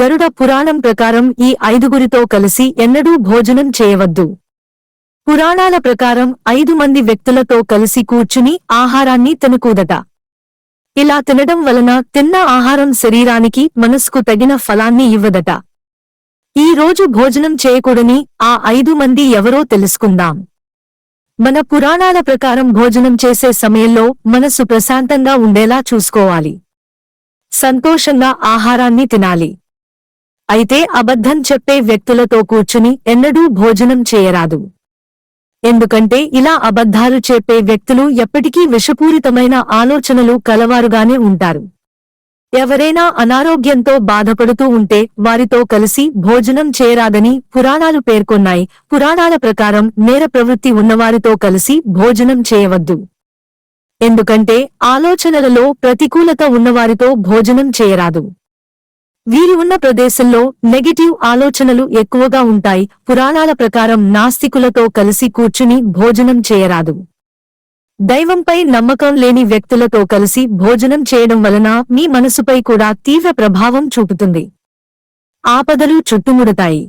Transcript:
గరుడ పురాణం ప్రకారం ఈ ఐదుగురితో కలిసి ఎన్నడూ భోజనం చేయవద్దు. పురాణాల ప్రకారం ఐదు మంది వ్యక్తులతో కలిసి కూర్చుని ఆహారాన్ని తినకూదట ఇలా తినడం వలన తిన్న ఆహారం శరీరానికి మనస్కు తగిన ఫలాన్ని ఇవ్వదట. ఈ రోజు భోజనం చేయకూడని ఆ ఐదు మంది ఎవరో తెలుసుకుందాం. మన పురాణాల ప్రకారం భోజనం చేసే సమయంలో మనసు ప్రశాంతంగా ఉండేలా చూసుకోవాలి. సంతోషంగా ఆహారాన్ని తినాలి. అయితే అబద్ధం చెప్పే వ్యక్తులతో కూర్చుని ఎన్నడూ భోజనం చేయరాదు. ఎందుకంటే ఇలా అబద్ధాలు చెప్పే వ్యక్తులు ఎప్పటికీ విషపూరితమైన ఆలోచనలు కలవారుగానే ఉంటారు. ఎవరైనా అనారోగ్యంతో బాధపడుతూ ఉంటే వారితో కలిసి భోజనం చేయరాదని పురాణాలు పేర్కొన్నాయి. పురాణాల ప్రకారం నేర ప్రవృత్తి ఉన్నవారితో కలిసి భోజనం చేయవద్దు. ఎందుకంటే ఆలోచనలలో ప్రతికూలత ఉన్నవారితో భోజనం చేయరాదు. వీరి ఉన్న ప్రదేశంలో నెగటివ్ ఆలోచనలు ఎక్కువగా ఉంటాయి. పురాణాల ప్రకారం నాస్తికులతో కలిసి కూర్చుని భోజనం చేయరాదు. దైవంపై నమ్మకం లేని వ్యక్తులతో కలిసి భోజనం చేయడం వలన మీ మనసుపై కూడా తీవ్ర ప్రభావం చూపుతుంది. ఆపదలు చుట్టుముడతాయి.